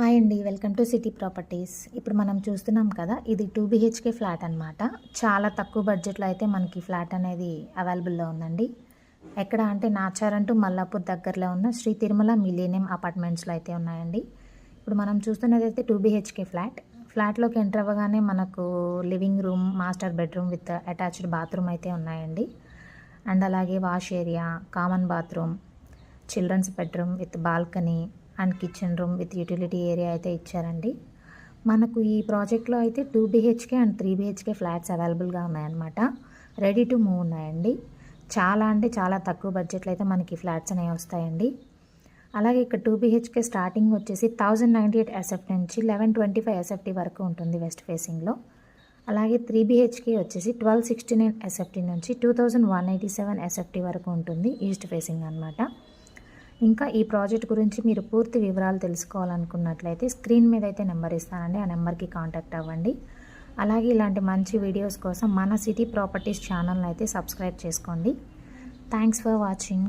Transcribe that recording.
Hi అండి. Welcome to city properties. ఇప్పుడు మనం చూస్తున్నాం కదా ఇది టూ బిహెచ్కే ఫ్లాట్ అనమాట చాలా తక్కువ బడ్జెట్లో అయితే మనకి ఫ్లాట్ అనేది అవైలబుల్లో ఉందండి. ఎక్కడ అంటే నాచారంటూ మల్లాపూర్ దగ్గరలో ఉన్న శ్రీ తిరుమల మిలీనియం అపార్ట్మెంట్స్లో అయితే ఉన్నాయండి. ఇప్పుడు మనం చూస్తున్నది అయితే టూ బిహెచ్కే ఫ్లాట్. ఫ్లాట్లోకి ఎంటర్ అవ్వగానే మనకు living room master bedroom with attached bathroom అయితే ఉన్నాయండి. అండ్ అలాగే wash area common bathroom children's bedroom with balcony and kitchen room with utility area అయితే ఇచ్చారండి. మనకు ఈ ప్రాజెక్ట్లో అయితే two BHK and three BHK flats అవైలబుల్గా ఉన్నాయన్నమాట. రెడీ టు మూవ్ ఉన్నాయండి. చాలా అంటే చాలా తక్కువ బడ్జెట్లో అయితే మనకి ఫ్లాట్స్ అనేవి వస్తాయండి. అలాగే ఇక్కడ టూ బీహెచ్కే స్టార్టింగ్ వచ్చేసి థౌజండ్ నైంటీ ఎయిట్ ఎస్ఎఫ్టీ నుంచి లెవెన్ ట్వంటీ ఫైవ్ ఎస్ఎఫ్టీ వరకు ఉంటుంది వెస్ట్ ఫేసింగ్లో. అలాగే త్రీ బీహెచ్కే వచ్చేసి ట్వెల్వ్ సిక్స్టీ నైన్ ఎస్ఎఫ్టీ నుంచి two thousand one eighty seven SFT వరకు ఉంటుంది ఈస్ట్ ఫేసింగ్ అనమాట ఇంకా ఈ ప్రాజెక్ట్ గురించి మీరు పూర్తి వివరాలు తెలుసుకోవాలనుకున్నట్లయితే స్క్రీన్ మీద అయితే నెంబర్ ఇస్తానండి. ఆ నెంబర్కి కాంటాక్ట్ అవ్వండి. అలాగే ఇలాంటి మంచి వీడియోస్ కోసం మన సిటీ ప్రాపర్టీస్ ఛానల్ని అయితే సబ్స్క్రైబ్ చేసుకోండి. Thanks for watching